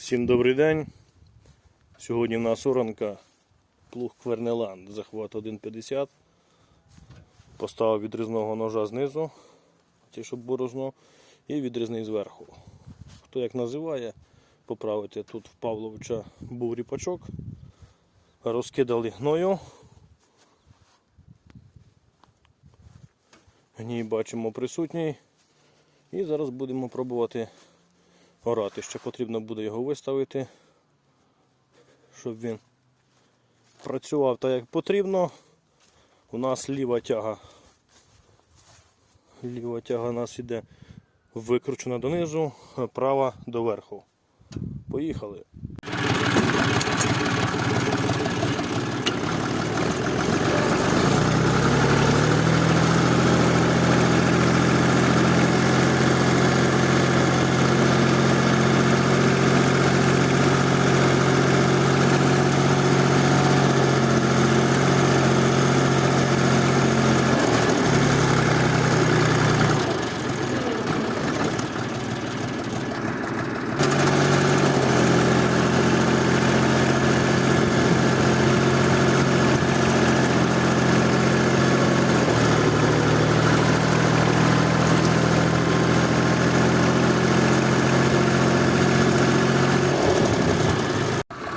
Всім добрий день. Сьогодні в нас оранка плуг Квернеланд, захват 1,50. Поставив відрізного ножа знизу, ті, щоб борозно, і відрізний зверху. Хто як називає, поправити. Тут в Павловича був ріпачок, розкидали гною. Гній бачимо присутній. І зараз будемо пробувати орати. Ще потрібно буде його виставити, щоб він працював так, як потрібно. У нас ліва тяга. Ліва тяга у нас іде викручена донизу, права доверху. Поїхали.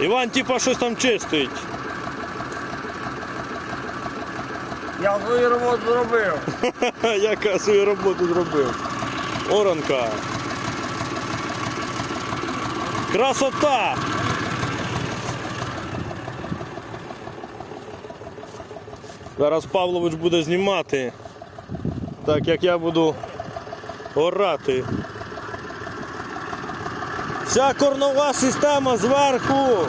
Іван, типа щось там чистить. Я свою роботу зробив. Яка свою роботу зробив. Оранка. Красота! Зараз Павлович буде знімати, так як я буду орати. Вся корнова система зверху.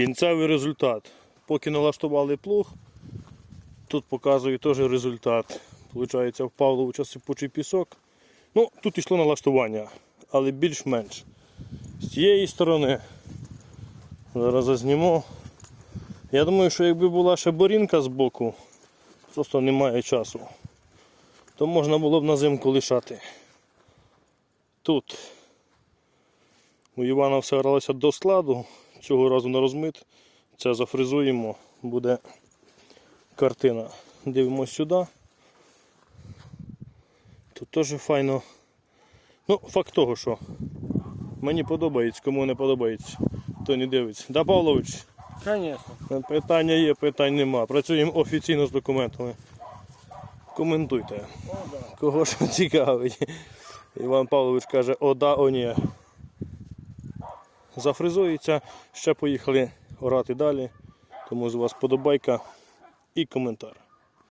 Кінцевий результат. Поки налаштували плуг, тут показую теж результат. Получається, в Павловича сипучий пісок. Ну, тут йшло налаштування, але більш-менш. З цієї сторони, зараз зазніму. Я думаю, що якби була ще борінка з боку, просто немає часу. то можна було б на зимку лишати. Тут у Івана все гралося до складу, цього разу на розмит. Це зафризуємо, буде картина. Дивимось сюди. Тут теж файно. Ну, факт того, що мені подобається, кому не подобається, то не дивиться. Да, Павлович? Звісно. Питання є, питань нема. Працюємо офіційно з документами. Коментуйте. О, да. Кого що цікавить. Іван Павлович каже, о да, о ні. Зафризується, ще поїхали орати далі. Тому з вас подобайка і коментар.